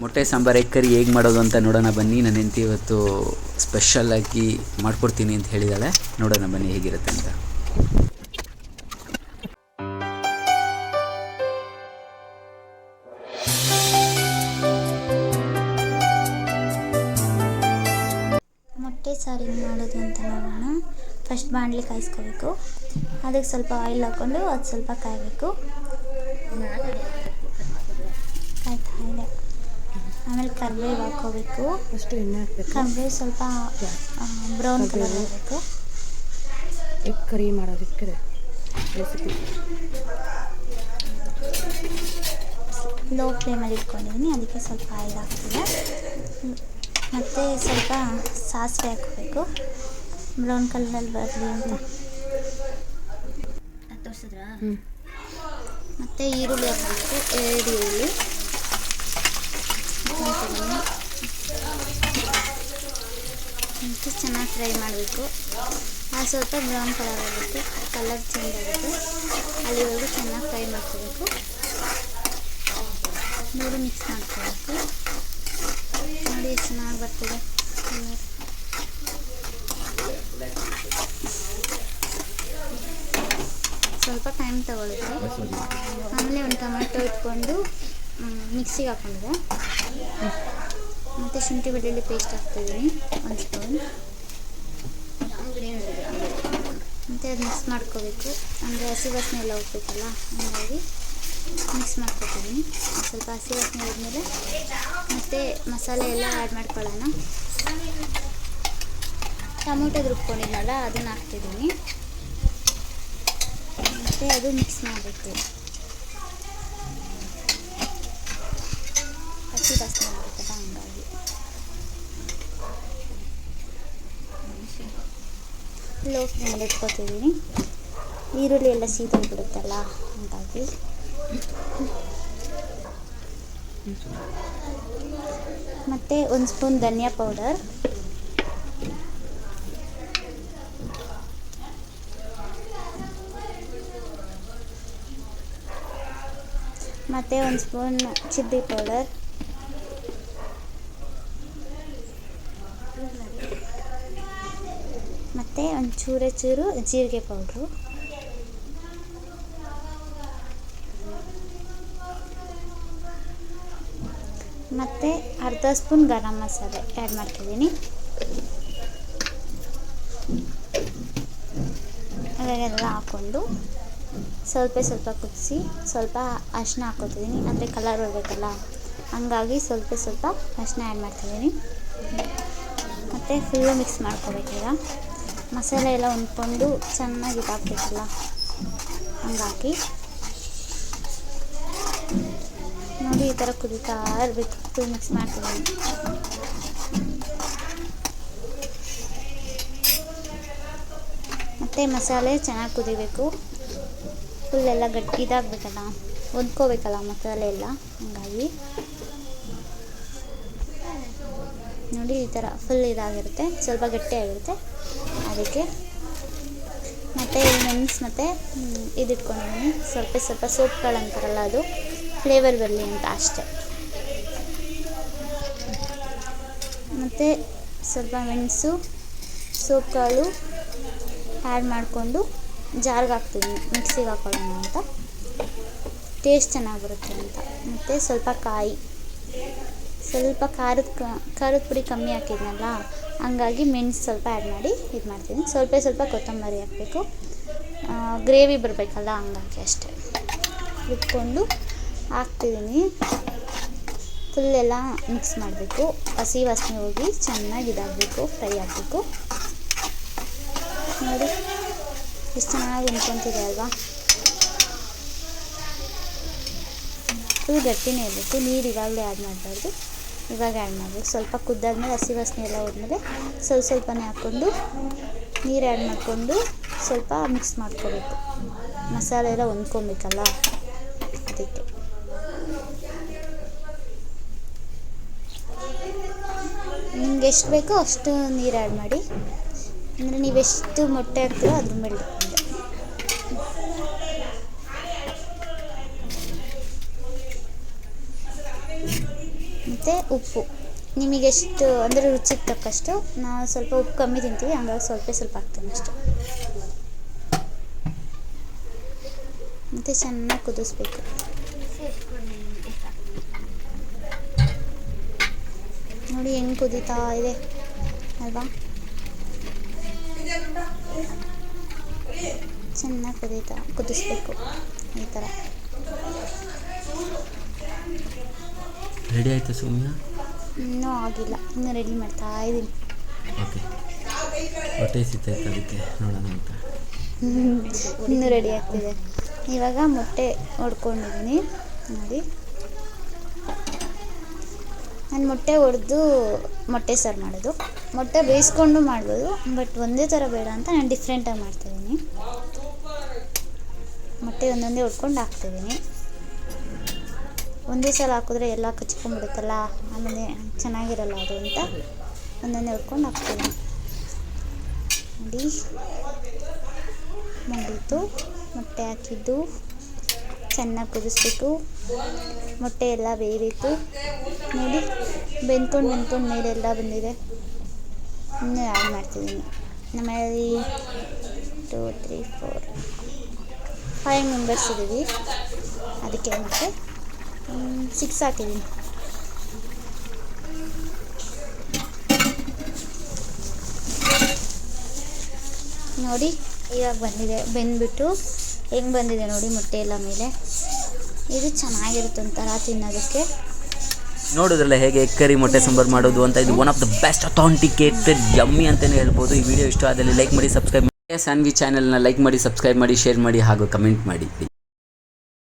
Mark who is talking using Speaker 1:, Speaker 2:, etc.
Speaker 1: ಮೊಟ್ಟೆ sambar egg curry ಹೇಗೆ ಮಾಡೋದು ಅಂತ ನೋಡೋಣ ಬನ್ನಿ. ನನ್ನ ಹೆಂಡತಿ ಇವತ್ತು ಸ್ಪೆಷಲಾಗಿ ಮಾಡ್ಕೊಡ್ತೀನಿ ಅಂತ ಹೇಳಿದಾಳೆ. ನೋಡೋಣ ಬನ್ನಿ ಹೇಗಿರುತ್ತೆ ಅಂತ.
Speaker 2: ಮೊಟ್ಟೆ ಸಾರು ಮಾಡೋದು ಅಂತ ನೋಡೋಣ. ಫಸ್ಟ್ ಬಾಣಲಿ ಕಾಯಿಸ್ಕೋಬೇಕು. ಅದಕ್ಕೆ ಸ್ವಲ್ಪ ಆಯಿಲ್ ಹಾಕ್ಕೊಂಡು ಅದು ಸ್ವಲ್ಪ ಕಾಯಬೇಕು ಕಾಯ್ತಾ ಇದೆ ಆಮೇಲೆ ಕರಿಬೇವು ಹಾಕೋಬೇಕು
Speaker 3: ಫಸ್ಟು ಎಣ್ಣೆ ಹಾಕಬೇಕು.
Speaker 2: ಕರಿಬೇವು ಸ್ವಲ್ಪ ಬ್ರೌನ್ ಕಲರ್ ಆಗಬೇಕು
Speaker 3: ಎಗ್ ಕರಿ ಮಾಡೋದಕ್ಕೆ ರೆಸಿಪಿ
Speaker 2: ಲೋ ಫ್ಲೇಮಲ್ಲಿ ಇಟ್ಕೊಂಡಿದ್ದೀನಿ ಅದಕ್ಕೆ ಸ್ವಲ್ಪ ಆಯಿಲ್ ಹಾಕ್ತಿದೆ ಮತ್ತು ಸ್ವಲ್ಪ ಸಾಸಿವೆ ಹಾಕಬೇಕು. ಬ್ರೌನ್ ಕಲರಲ್ಲಿ ಬರಲಿ ಅಂತ. ತೋರಿಸಿದ್ರಾ? ಮತ್ತು ಈರುಳ್ಳಿ ಹಾಕಬೇಕು ಎರಡು ಈರುಳ್ಳಿ. ಮತ್ತು ಚೆನ್ನಾಗಿ ಫ್ರೈ ಮಾಡಬೇಕು. ಅದು ಸ್ವಲ್ಪ ಬ್ರೌನ್ ಕಲರ್ ಆಗುತ್ತೆ ಕಲರ್ ಚೇಂಜ್ ಆಗುತ್ತೆ. ಅಲ್ಲಿವರೆಗೂ ಚೆನ್ನಾಗಿ ಫ್ರೈ ಮಾಡ್ಕೋಬೇಕು. ನೋಡಿ ಮಿಕ್ಸ್ ಮಾಡ್ಕೋಬೇಕು. ನೋಡಿ ಚೆನ್ನಾಗಿ ಬರ್ತದೆ ಸ್ವಲ್ಪ ಟೈಮ್ ತಗೊಳುತ್ತೆ ಆಮೇಲೆ ಒಂದು ಟೊಮೆಟೊ ಇಟ್ಕೊಂಡು ಮಿಕ್ಸಿಗೆ ಹಾಕೊಂಡಿದೆ ಮತ್ತು ಶುಂಠಿ ಬೆಳ್ಳುಳ್ಳಿ ಪೇಸ್ಟ್ ಹಾಕ್ತಿದ್ದೀನಿ ಒಂದು ಸ್ಪೂನ್ ಮತ್ತು ಅದು ಮಿಕ್ಸ್ ಮಾಡ್ಕೋಬೇಕು. ಅಂದರೆ ಹಸಿ ವಾಸನೆ ಎಲ್ಲ ಹೋಗ್ಬೇಕಲ್ಲ, ಹಂಗಾಗಿ ಮಿಕ್ಸ್ ಮಾಡ್ಕೊತೀನಿ. ಸ್ವಲ್ಪ ಹಸಿ ವಾಸನೆ ಹೋದ್ಮೇಲೆ ಮತ್ತು ಮಸಾಲೆ ಎಲ್ಲ ಆ್ಯಡ್ ಮಾಡ್ಕೊಳ್ಳೋಣ. ಟೊಮೊಟೊ ರುಬ್ಕೊಂಡಿದ್ನಲ್ಲ, ಅದನ್ನು ಹಾಕ್ತಿದ್ದೀನಿ. ಮತ್ತು ಅದು ಮಿಕ್ಸ್ ಮಾಡಬೇಕು ಹಸಿ ವಾಸನೆ ಬರುತ್ತಲ್ಲ ಹಂಗಾಗಿ ಲೋ ಫ್ಲೇಮಲ್ಲಿ ಇಟ್ಕೊತಿದ್ದೀನಿ ಈರುಳ್ಳಿ ಎಲ್ಲ ಸೀದೋಗ್ಬಿಡುತ್ತಲ್ಲ ಹಾಗಾಗಿ. ಮತ್ತು ಒಂದು ಸ್ಪೂನ್ ಧನಿಯಾ ಪೌಡರ್. ಮತ್ತು ಒಂದು ಸ್ಪೂನ್ ಚಿಲ್ಲಿ ಪೌಡರ್. ಒಂದು ಚೂರು ಜೀರಿಗೆ ಪೌಡ್ರು. ಮತ್ತು ಅರ್ಧ ಸ್ಪೂನ್ ಗರಂ ಮಸಾಲೆ ಆ್ಯಡ್ ಮಾಡ್ತಿದ್ದೀನಿ. ಇವಾಗೆಲ್ಲ ಹಾಕ್ಕೊಂಡು ಸ್ವಲ್ಪ ಸ್ವಲ್ಪ ಕುದಿಸಿ ಸ್ವಲ್ಪ ಅರಿಶಿನ ಹಾಕ್ಕೊತಿದ್ದೀನಿ. ಅಂದರೆ ಕಲರ್ ಹೋಗ್ಬೇಕಲ್ಲ ಹಂಗಾಗಿ ಸ್ವಲ್ಪ ಸ್ವಲ್ಪ ಅರಿಶಿನ ಆ್ಯಡ್ ಮಾಡ್ತಿದ್ದೀನಿ. ಮತ್ತು ಫುಲ್ಲು ಮಿಕ್ಸ್ ಮಾಡ್ಕೋಬೇಕೀಗ. ಮಸಾಲೆ ಎಲ್ಲ ಹೊಂದ್ಕೊಂಡು ಚೆನ್ನಾಗಿ ಇದಾಗಬೇಕಲ್ಲ? ಹಂಗಾಗಿ. ನೋಡಿ ಈ ಥರ ಕುದೀತಾ ಇರಬೇಕು. ಮಿಕ್ಸ್ ಮಾಡ್ತೀನಿ. ಮತ್ತು ಮಸಾಲೆ ಚೆನ್ನಾಗಿ ಕುದಿಬೇಕು. ಫುಲ್ ಎಲ್ಲ ಗಟ್ಟಿ ಇದಾಗಬೇಕಲ್ಲ? ಹೊಂದ್ಕೋಬೇಕಲ್ಲ ಮಸಾಲೆ ಎಲ್ಲ? ಹಂಗಾಗಿ. ನೋಡಿ ಈ ಥರ ಫುಲ್ ಇದಾಗಿರುತ್ತೆ. ಸ್ವಲ್ಪ ಗಟ್ಟಿಯಾಗಿರುತ್ತೆ ಅದಕ್ಕೆ ಮತ್ತು ಮೆಣಸು ಮತ್ತು ಇದಿಟ್ಕೊಂಡಿದ್ದೀನಿ. ಸ್ವಲ್ಪ ಸ್ವಲ್ಪ ಸೋಪ್ಗಳಂತಾರಲ್ಲ ಅದು, ಫ್ಲೇವರ್ ಬರಲಿ ಅಂತ ಅಷ್ಟೆ. ಮತ್ತು ಸ್ವಲ್ಪ ಮೆಣಸು, ಸೋಪ್ಗಳು ಆ್ಯಡ್ ಮಾಡಿಕೊಂಡು ಜಾರ್ಗೆ ಹಾಕ್ತೀನಿ, ಮಿಕ್ಸಿಗೆ ಹಾಕೊಳ್ಳೋಣ ಅಂತ. ಟೇಸ್ಟ್ ಚೆನ್ನಾಗಿ ಬರುತ್ತೆ ಅಂತ. ಮತ್ತು ಸ್ವಲ್ಪ ಕಾಯಿ. ಸ್ವಲ್ಪ ಖಾರದ ಖಾರದ ಪುಡಿ ಕಮ್ಮಿ ಹಾಕಿದ್ನಲ್ಲ, ಹಂಗಾಗಿ ಮೆಣಸು ಸ್ವಲ್ಪ ಆ್ಯಡ್ ಮಾಡಿ ಇದು ಮಾಡ್ತೀನಿ. ಸ್ವಲ್ಪ ಸ್ವಲ್ಪ ಕೊತ್ತಂಬರಿ ಹಾಕಬೇಕು. ಗ್ರೇವಿ ಬರಬೇಕಲ್ಲ, ಹಂಗಾಗಿ ಅಷ್ಟೇ. ಇಟ್ಕೊಂಡು ಹಾಕ್ತಿದ್ದೀನಿ ಫುಲ್ಲೆಲ್ಲ ಮಿಕ್ಸ್ ಮಾಡಬೇಕು. ಹಸಿ ವಾಸನೆ ಹೋಗಿ ಚೆನ್ನಾಗಿ ಇದಾಗಬೇಕು ಫ್ರೈ ಆಗಬೇಕು. ನೋಡಿ, ಎಷ್ಟು ಚೆನ್ನಾಗಿ ಉಣ್ಕೊತಿದೆ ಅಲ್ವಾ? ಫುಲ್ ಗಟ್ಟಿನೇ ಇರಬೇಕು. ನೀರು ಇವಾಗಲೇ ಆ್ಯಡ್ ಮಾಡಬಾರ್ದು. ಇವಾಗ ಆ್ಯಡ್ ಮಾಡಬೇಕು. ಸ್ವಲ್ಪ ಕುದ್ದಾದ್ಮೇಲೆ ಹಸಿ ವಾಸನೆ ಎಲ್ಲ ಹೋದ್ಮೇಲೆ ಸ್ವಲ್ಪ ಸ್ವಲ್ಪನೇ ಹಾಕ್ಕೊಂಡು ನೀರು ಆ್ಯಡ್ ಮಾಡಿಕೊಂಡು ಸ್ವಲ್ಪ ಮಿಕ್ಸ್ ಮಾಡ್ಕೋಬೇಕು. ಮಸಾಲೆ ಎಲ್ಲ ಹೊಂದ್ಕೊಬೇಕಲ್ಲ? ಅದಕ್ಕೆ. ನಿಮ್ಗೆ ಎಷ್ಟು ಬೇಕೋ ಅಷ್ಟು ನೀರು ಆ್ಯಡ್ ಮಾಡಿ. ಅಂದರೆ ನೀವೆಷ್ಟು ಮೊಟ್ಟೆ ಹಾಕ್ತೀರೋ ಅದ್ರ ಮೇಲೆ ಮತ್ತು ಉಪ್ಪು. ನಿಮಗೆಷ್ಟು ಅಂದರೆ ರುಚಿಗೆ ತಕ್ಕಷ್ಟು ನಾವು ಸ್ವಲ್ಪ ಉಪ್ಪು ಕಮ್ಮಿ ತಿಂತೀವಿ, ಹಂಗಾಗಿ ಸ್ವಲ್ಪ ಸ್ವಲ್ಪ ಹಾಕ್ತೀನಿ ಅಷ್ಟು. ಮತ್ತು ಚೆನ್ನಾಗಿ ಕುದಿಸ್ಬೇಕು. ನೋಡಿ ಹೆಂಗೆ ಕುದೀತಾ ಇದೆ, ಅಲ್ವಾ? ಚೆನ್ನಾಗಿ ಕುದೀತಾ, ಕುದಿಸ್ಬೇಕು ಈ ಥರ.
Speaker 1: ರೆಡಿ ಆಯ್ತಾ ಸೌಮ್ಯ?
Speaker 2: ಇನ್ನೂ ಆಗಿಲ್ಲ. ಇನ್ನೂ ರೆಡಿ ಮಾಡ್ತಾ ಇದ್ದೀನಿ.
Speaker 1: ಓಕೆ ಹೊಟ್ಟೆ ಸಿಗ್ತಾಯ್ತು ಅದಕ್ಕೆ ನೋಡೋಣ ಅಂತ.
Speaker 2: ಇನ್ನೂ ರೆಡಿ ಆಗ್ತಿದೆ. ಇವಾಗ ಮೊಟ್ಟೆ ಹೊಡ್ಕೊಂಡಿದ್ದೀನಿ ನೋಡಿ. ನಾನು ಮೊಟ್ಟೆ ಹೊಡೆದು ಮೊಟ್ಟೆ ಸಾರು ಮಾಡೋದು. ಮೊಟ್ಟೆ ಬೇಯಿಸ್ಕೊಂಡು ಮಾಡ್ಬೋದು ಬಟ್ ಒಂದೇ ಥರ ಬೇಡ ಅಂತ ನಾನು ಡಿಫ್ರೆಂಟಾಗಿ ಮಾಡ್ತಿದ್ದೀನಿ ಮೊಟ್ಟೆ ಒಂದೊಂದೇ ಹೊಡ್ಕೊಂಡು ಹಾಕ್ತಿದ್ದೀನಿ ಒಂದೇ ಸಲ ಹಾಕಿದ್ರೆ ಎಲ್ಲ ಕಚ್ಕೊಂಡ್ಬಿಡುತ್ತಲ್ಲ, ಆಮೇಲೆ ಚೆನ್ನಾಗಿರಲ್ಲ ಅದು ಅಂತ ಒಂದೊಂದೇ ಹೊಡ್ಕೊಂಡು ಹಾಕ್ತೀನಿ ನೋಡಿ ಮುಗಿತು ಮೊಟ್ಟೆ ಹಾಕಿದ್ದು, ಚೆನ್ನಾಗಿ ಕುದಿಸ್ಬಿಟ್ಟು ಮೊಟ್ಟೆ ಎಲ್ಲ ಬೇಯಬೇಕು ನೋಡಿ ಬೆಂದ್ಕೊಂಡು ಬೆಂದ್ಕೊಂಡು ಮೇಲೆಲ್ಲ ಬಂದಿದೆ. ಇನ್ನೂ ಆ್ಯಡ್ ಮಾಡ್ತಿದ್ದೀನಿ. ನಮ್ಮಲ್ಲಿ two, three, four, five members ಇದ್ದೀವಿ. ಅದಕ್ಕೆ ಮತ್ತೆ ಸಿಕ್ಸ್ ಹಾಕಿದ್ದೀನಿ ನೋಡಿ, ಇವಾಗ ಬಂದಿದೆ, ಬೆಂದ್ಬಿಟ್ಟು ಹೆಂಗೆ ಬಂದಿದೆ ನೋಡಿ ಮೊಟ್ಟೆ ಎಲ್ಲ ಮೇಲೆ. ಇದು ಚೆನ್ನಾಗಿರುತ್ತೆ ಒಂಥರ ತಿನ್ನೋದಕ್ಕೆ.
Speaker 1: ನೋಡಿದ್ರಲ್ಲ ಹೇಗೆ ಕರಿ ಮೊಟ್ಟೆ ಸಾಂಬಾರು ಮಾಡೋದು ಅಂತ ಇದು one of the best authenticated yummy ಅಂತಲೇ ಹೇಳ್ಬೋದು. ಈ ವಿಡಿಯೋ ಇಷ್ಟ ಆದಲ್ಲಿ ಲೈಕ್ ಮಾಡಿ ಸಬ್ಸ್ಕ್ರೈಬ್ ಮಾಡಿ. ಸ್ಯಾನ್ವಿ ಚಾನಲ್ನ ಲೈಕ್ ಮಾಡಿ ಸಬ್ಸ್ಕ್ರೈಬ್ ಮಾಡಿ ಶೇರ್ ಮಾಡಿ ಹಾಗೂ ಕಮೆಂಟ್ ಮಾಡಿ